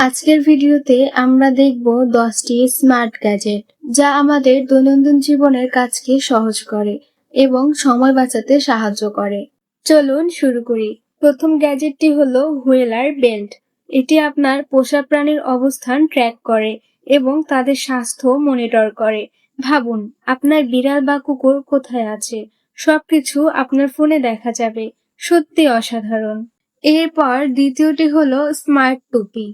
আজকের ভিডিওতে আমরা দেখব দশটি স্মার্ট গ্যাজেট, যা আমাদের দৈনন্দিন জীবনের কাজকে সহজ করে এবং সময় বাঁচাতে সাহায্য করে। চলুন শুরু করি। প্রথম গ্যাজেটটি হলো হুইলার বেল্ট। এটি আপনার পোষা প্রাণীর অবস্থান ট্র্যাক করে এবং তাদের স্বাস্থ্য মনিটর করে। ভাবুন, আপনার বিড়াল বা কুকুর কোথায় আছে? সবকিছু আপনার ফোনে দেখা যাবে। সত্যি অসাধারণ। এরপর দ্বিতীয়টি হলো স্মার্ট টুপি।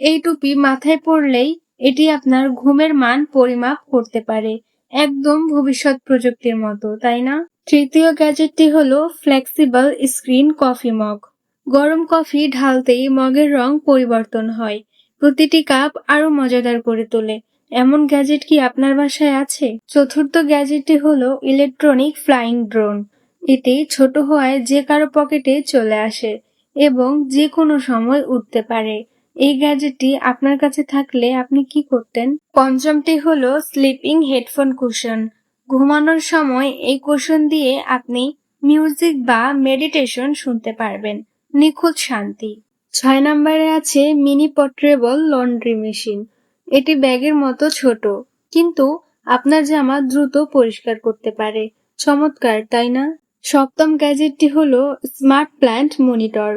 এই টুপি মাথায় পরলেই এটি আপনার ঘুমের মান পরিমাপ করতে পারে। একদম ভবিষ্যৎ প্রযুক্তির মতো, তাই না? তৃতীয় গ্যাজেটটি হলো ফ্লেক্সিবল স্ক্রিন কফি মগ। গরম কফি ঢালতেই মগের রং পরিবর্তন হয়। প্রতিটি কাপ আরও মজাদার করে তোলে। এমন গ্যাজেট কি আপনার বাসায় আছে? চতুর্থ গ্যাজেটটি হলো ইলেকট্রনিক ফ্লাইং ড্রোন। এটি ছোট হওয়ায় যে কারও পকেটে চলে আসে এবং যে কোনো সময় উঠতে পারে। এই গ্যাজেটটি আপনার কাছে থাকলে আপনি কি করতেন? পঞ্চমটি হলো স্লিপিং হেডফোন কুশন ঘুমানোর সময় এই কুশন দিয়ে আপনি মিউজিক বা মেডিটেশন শুনতে পারবেন। নিখুঁত শান্তি। ছয় নম্বরে আছে মিনি পোর্ট্রেবল লন্ড্রি মেশিন এটি ব্যাগের মতো ছোট, কিন্তু আপনার জামা দ্রুত পরিষ্কার করতে পারে। চমৎকার, তাই না? সপ্তম গ্যাজেটটি হলো স্মার্ট প্ল্যান্ট মনিটর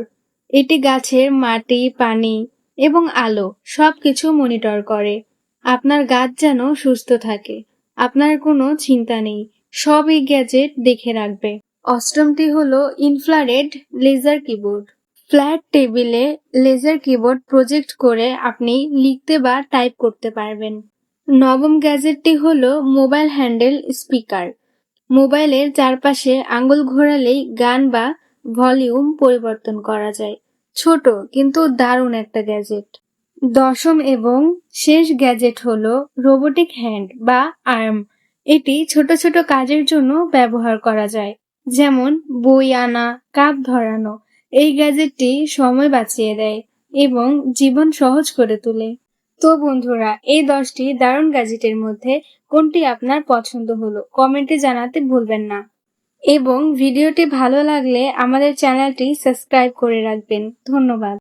এটি গাছের মাটি, পানি এবং আলো সবকিছু মনিটর করে। আপনার গাছ যেন সুস্থ থাকে। আপনার কোনো চিন্তা নেই। সব এই গ্যাজেট দেখে রাখবে। অষ্টমটি হলো ইনফ্রারেড লেজার কিবোর্ড। ফ্ল্যাট টেবিলে লেজার কিবোর্ড প্রজেক্ট করে আপনি লিখতে বা টাইপ করতে পারবেন। নবম গ্যাজেটটি হলো মোবাইল হ্যান্ডেল স্পিকার। মোবাইলের চারপাশে আঙ্গুল ঘোরালেই গান বা ভলিউম পরিবর্তন করা যায়। ছোট কিন্তু দারুণ একটা গ্যাজেট। দশম এবং শেষ গ্যাজেট হলো রোবোটিক হ্যান্ড বা আর্ম। এটি ছোট ছোট কাজের জন্য ব্যবহার করা যায়, যেমন বই আনা, কাপ ধরানো। এই গ্যাজেটটি সময় বাঁচিয়ে দেয় এবং জীবন সহজ করে তোলে। তো বন্ধুরা, এই দশটি দারুণ গ্যাজেটের মধ্যে কোনটি আপনার পছন্দ হলো? কমেন্টে জানাতে ভুলবেন না। এবং ভিডিওটি ভালো লাগলে আমাদের চ্যানেলটি সাবস্ক্রাইব করে রাখবেন। ধন্যবাদ।